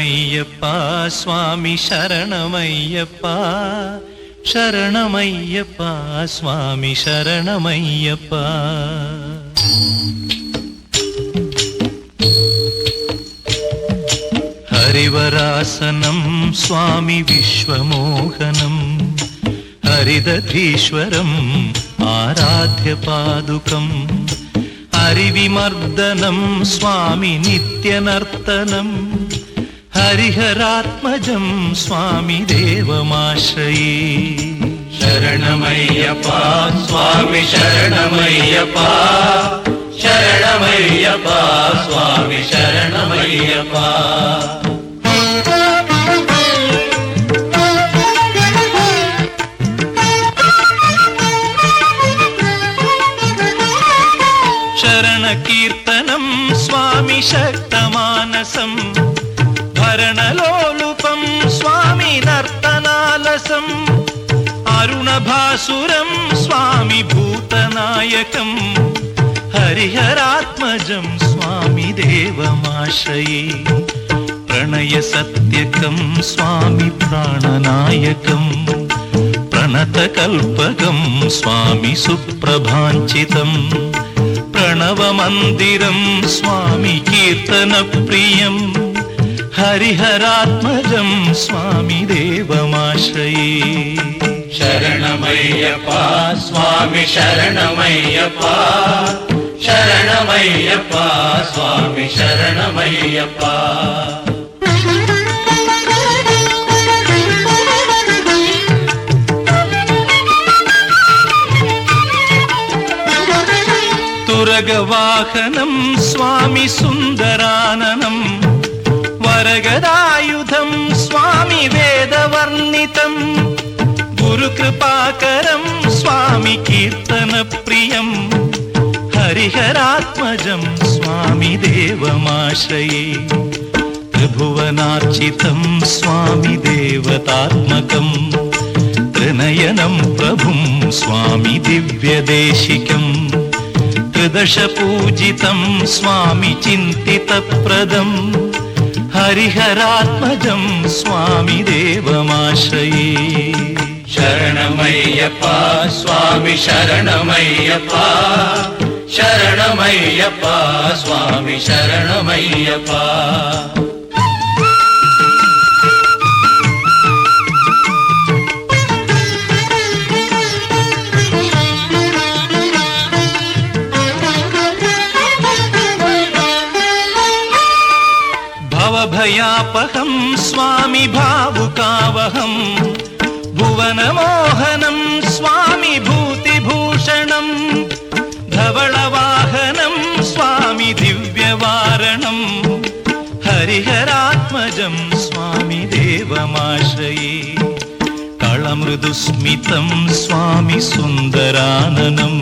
சரணமையப்பா சுவாமி சரணமையப்பா சரணமையப்பா சுவாமி சரணமையப்பா ஹரிவராசனம் சுவாமி விஸ்வமோகனம். ஹரிதீஸ்வரம் ஆராத்திய பாதுகம். அறிவிமர்தனம் சுவாமி நித்திய நர்த்தனம் ஹரிஹராத்மஜம் சுவாமி தேவமாஸ்ரயே சரணமையப்பா சுவாமி சரணமையப்பா. சரணமையப்பா சுவாமி சரணமையப்பா. சரண கீர்த்தனம் சுவாமி சக்தமானசம். भरणलोलुपम् स्वामि नर्तनालसम् अरुणभासुरम् स्वामि भूतनायकम् हरिहरात्मजम् स्वामि देवमाश्रये प्रणयसत्यकम् स्वामि प्राणनायकम् प्रणतकल्पकम् स्वामि सुप्रभाञ्चितम् प्रणवमन्दिरम् स्वामि कीर्तनप्रियम् ஹரிஹராத்மஜம் சுவாமி தேவமாஸ்ரயே சரணமையப்பா சுவாமி சரணமையப்பா சரணமையப்பா சுவாமி சரணமையப்பா துரக வாகனம் சுவாமி சுந்தரானனம் वरगदायुधम् स्वामि वेदवर्णितम् गुरुकृपाकरम् स्वामि कीर्तनप्रियम् हरिहरात्मजम् स्वामि देवमाश्रये त्रिभुवनार्चितम् स्वामि देवतात्मकम् त्रिनयनम् प्रभुम् स्वामि दिव्यदेशिकम् त्रिदशपूजितम् स्वामि चिन्तितप्रदम् ஹரிஹராத்மஜம் சுவாமி தேவமாசையே. சரணமையப்பா சுவாமி சரணமையப்பா. சரணமையப்பா சுவாமி சரணமையப்பா. జ్ఞాపకం స్వామి భావుకావహం భువనమోహనం స్వామి భూతిభూషణం ధవళవాహనం స్వామి దివ్యవారణం హరిహరాత్మజం స్వామి దేవమాశ్రయే కళమృదుస్మితం స్వామి సుందరాననం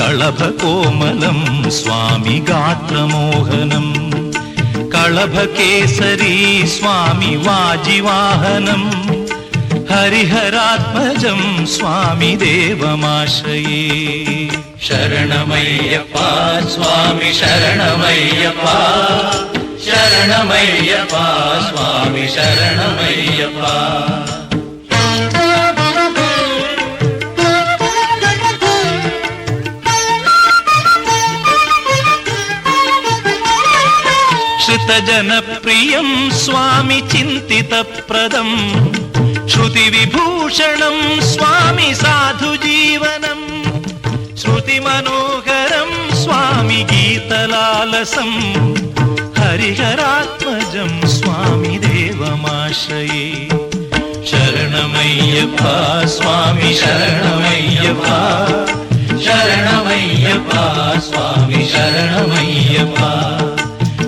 కళభకోమలం స్వామి గాత్రమోహనం कळभकेसरी स्वामि वाजिवाहनम्। हरिहरात्मजम् स्वामि देवमाश्रये। शरणमय्यपा स्वामि शरणमय्यपा शरणमय्यपा स्वामि शरणमय्यपा श्रुतजनप्रियम् स्वामि चिन्तितप्रदम् श्रुतिविभूषणम् स्वामि साधुजीवनम् श्रुतिमनोहरम् स्वामि गीतलालसम् हरिहरात्मजम् स्वामि देवमाश्रये शरणमय्यपा स्वामि शरणमय्यपा शरणमय्यपा स्वामि शरणमय्यपा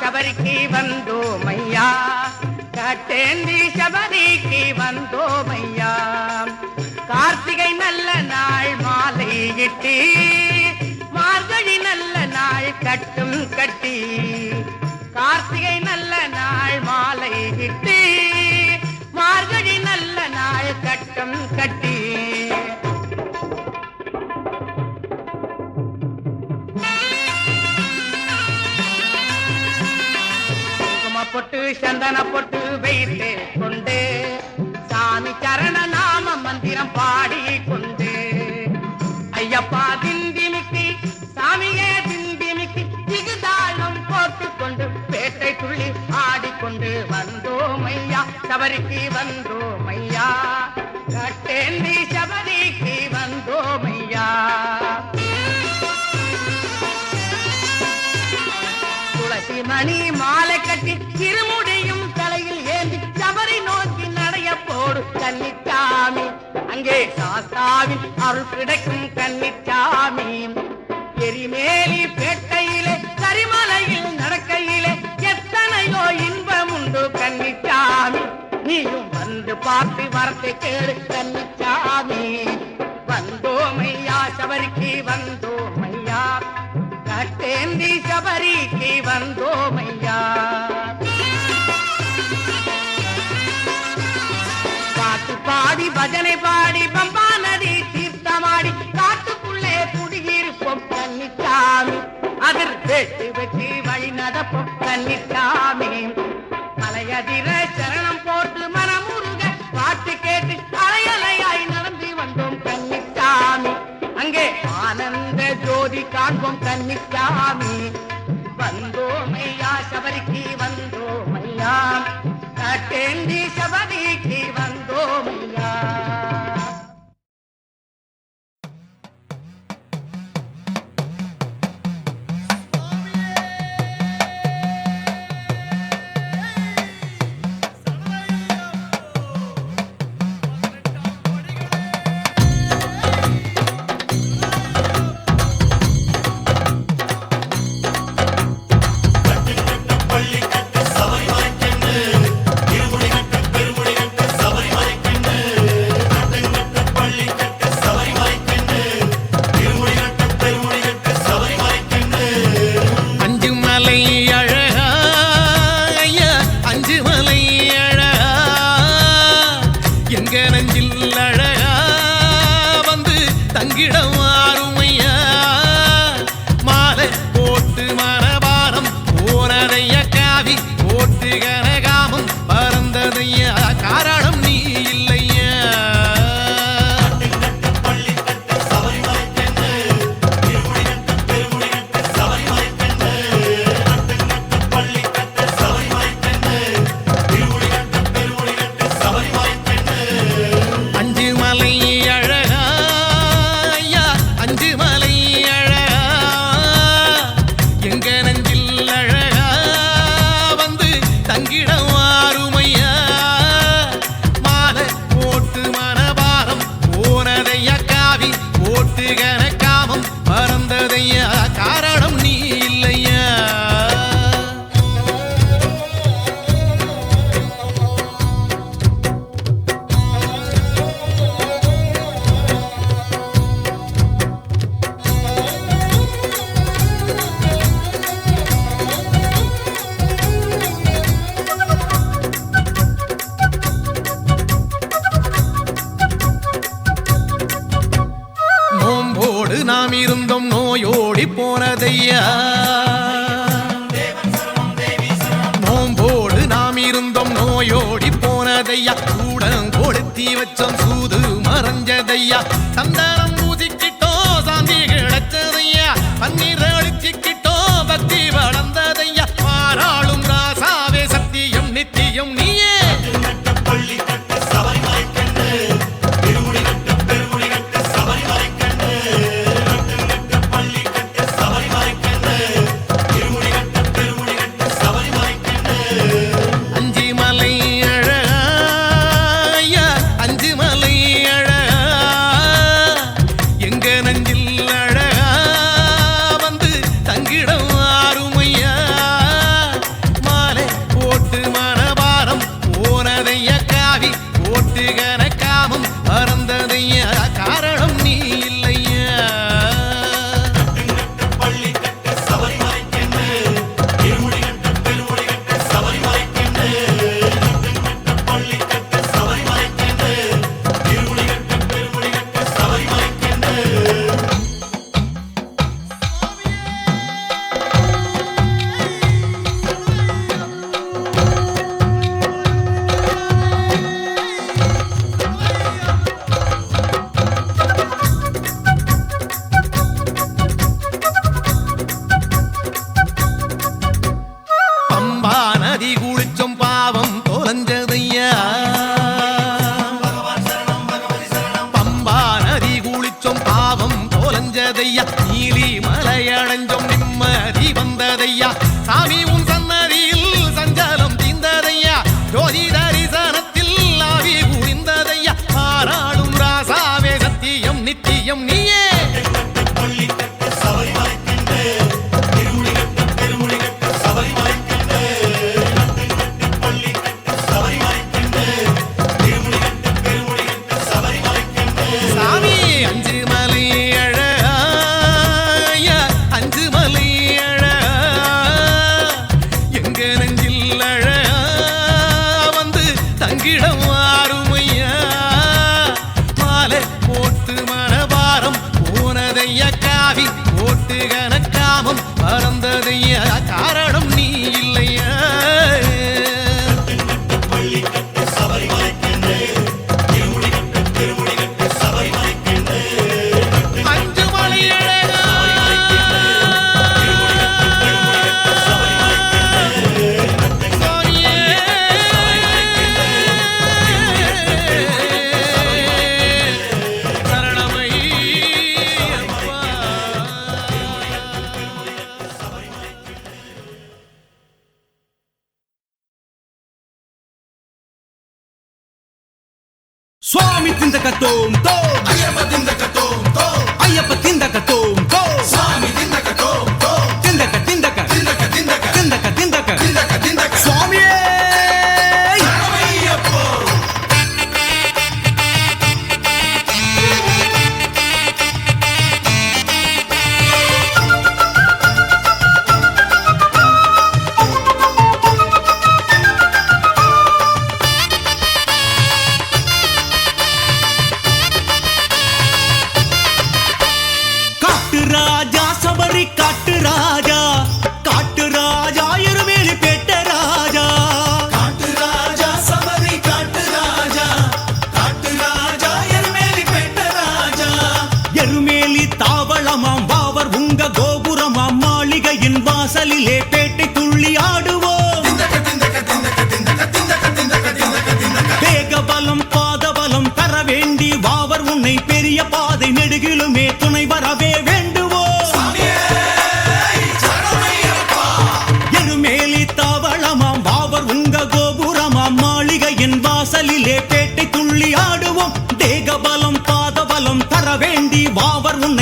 சபரிக்கு சபரிக்கு வந்தோமையா? கட்டேந்தி சபரிக்கு வந்தோமையா? கார்த்திகை நல்ல நாள் மாலையிட்டு மார்கழி நல்ல நாள் கட்டும் கட்டி. கார்த்திகை சந்தன பொட்டு வைத்து கொண்டு சாமி சரண நாம மந்திரம் பாடி கொண்டு. ஐயப்பா திண்டிமிக்கி சாமியே திண்டிமிக்கி திகுதாளம் போட்டு கொண்டு பேட்டை துள்ளி ஆடிக்கொண்டு வந்தோமையா சபரிக்கு வந்தோமையா கட்டேந்தி சபரிக்கு சாஸ்தாவின் அருள் கிடைக்கும் கன்னிச்சாமி. எரிமேலி பேட்டையிலே கரிமலையில் நடக்கையிலே எத்தனையோ இன்பம் உண்டு கன்னிச்சாமி. நீயும் வந்து பார்த்து வரத்தை கேடு கன்னிச்சாமி. வந்தோமையா சபரிக்கு வந்தோமையா கட்டேந்தி சபரிக்கு வந்தோமையா பாட்டு பாடி பஜனை பாடி அதில் வெட்டி வெட்டி வழி நடப்போம். கன்னிச்சாமி மலையதிர சரணம் போட்டு மனமுருக. பாட்டு கேட்டு அலையலையாய் நடந்து வந்தோம் கன்னிச்சாமி அங்கே. ஆனந்த ஜோதி காண்போம் கன்னிச்சாமி Catatumbo.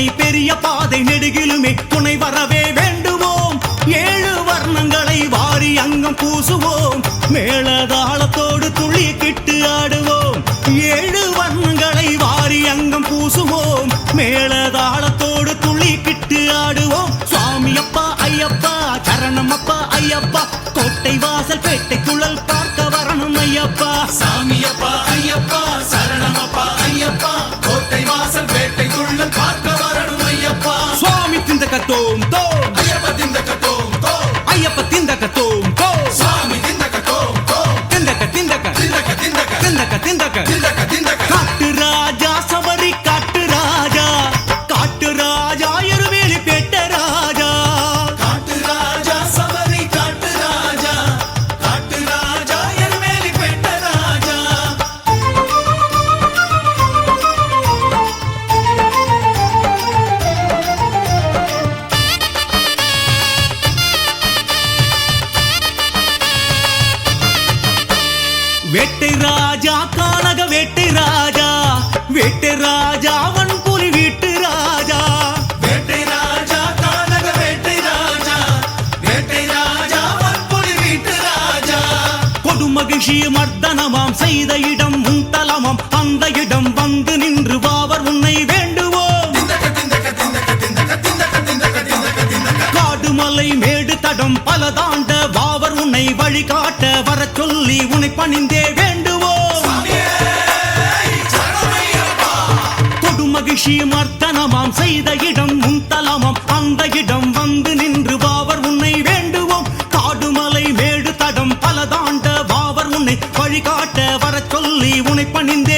துணை பெரிய பாதை நெடுகிலுமே துணை வரவே வேண்டுவோம். ஏழு வர்ணங்களை வாரி அங்கம் பூசுவோம். மேலதாளத்தோடு துளி கிட்டு ஆடுவோம். ஏழு வர்ணங்களை வாரி அங்கம் பூசுவோம். மேலதாளத்தோடு துளி கிட்டு ஆடுவோம். சுவாமி அப்பா ஐயப்பா சரணம் அப்பா ஐயப்பா. கோட்டை வாசல் பேட்டை குழல் பார்க்க வரணும் ஐயப்பா. சாமி తిందక తోం తోం అయ్యప్ప తిందక తోం తోం అయ్యప్ప తిందక తోం తోం స్వామి తిందక తోం తోం తిందక తిందక. తిందక తిందక. తిందక తిందక. తిందక తిందక. மகிழ்ச்சி மர்தனமாம் செய்த இடம் உன் தலமாம். அந்த இடம் வந்து நின்று வாவர் உன்னை வேண்டுவோம். காடுமலை மேடு தடம் பல தாண்ட வாவர் உன்னை வழிகாட்ட வர சொல்லி உன்னை பணிந்தே வேண்டுவோம். தொடு மகிழ்ச்சி மர்த்தனமாம் செய்த இடம் உன் தலமாம். அந்த இடம் வந்து நின்று உன்னை வழிகாட்ட வரச் சொல்லி உன்னை பணிந்து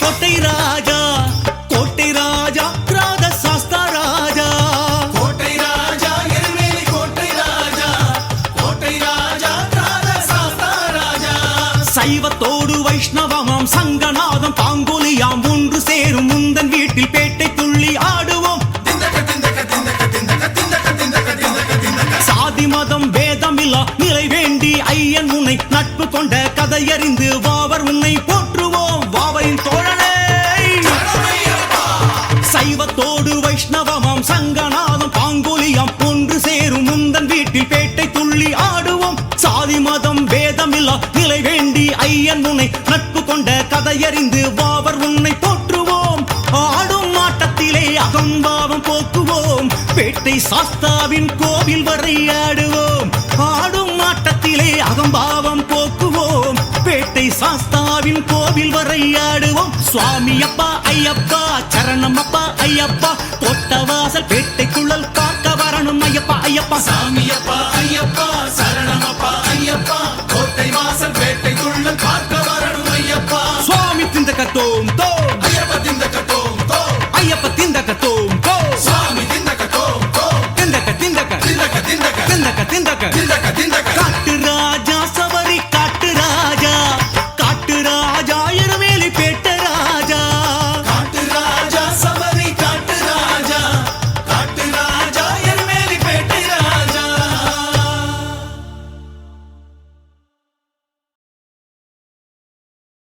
கோட்டை ராஜா கோட்டை ராஜா ராத சாஸ்தா ராஜா. கோட்டை ராஜா எருமேலி கோட்டை ராஜா கோட்டை ராஜா ராத சாஸ்தா ராஜா. சைவத்தோடு வைஷ்ணவமாம் சங்கநாதம் பாங்குலியாம் ஒன்று சேரும் முந்தன் வீட்டில் பேட்டை துள்ளி ஆடுவோம். சாதி மதம் வேதமில்லா நிலை வேண்டி ஐயன் உன்னை நட்பு கொண்ட கதையறிந்து வாவர் வேண்டி ஐயன் உன்னை நட்பு கொண்ட கதையறிந்து வாவர் உன்னை போற்றுவோம். ஆடும் ஆட்டத்திலே அகம்பாவம் போக்குவோம். பேட்டை சாஸ்தாவின் கோவில் வரை ஆடுவோம். ஆடும் ஆட்டத்திலே அகம்பாவம் போக்குவோம். பேட்டை சாஸ்தாவின் கோவில் வரை ஆடுவோம். சுவாமி அப்பா ஐயப்பா சரணம் அப்பா ஐயப்பா. தொட்டவாசல் பேட்டை குழல் காக்க வரணும் ஐயப்பா ஐயப்பா. சாமி அப்பா ஐயப்பா சரணம் அப்பா ஐயப்பா. பாசம் வேட்டை துள்ளம் பார்த்து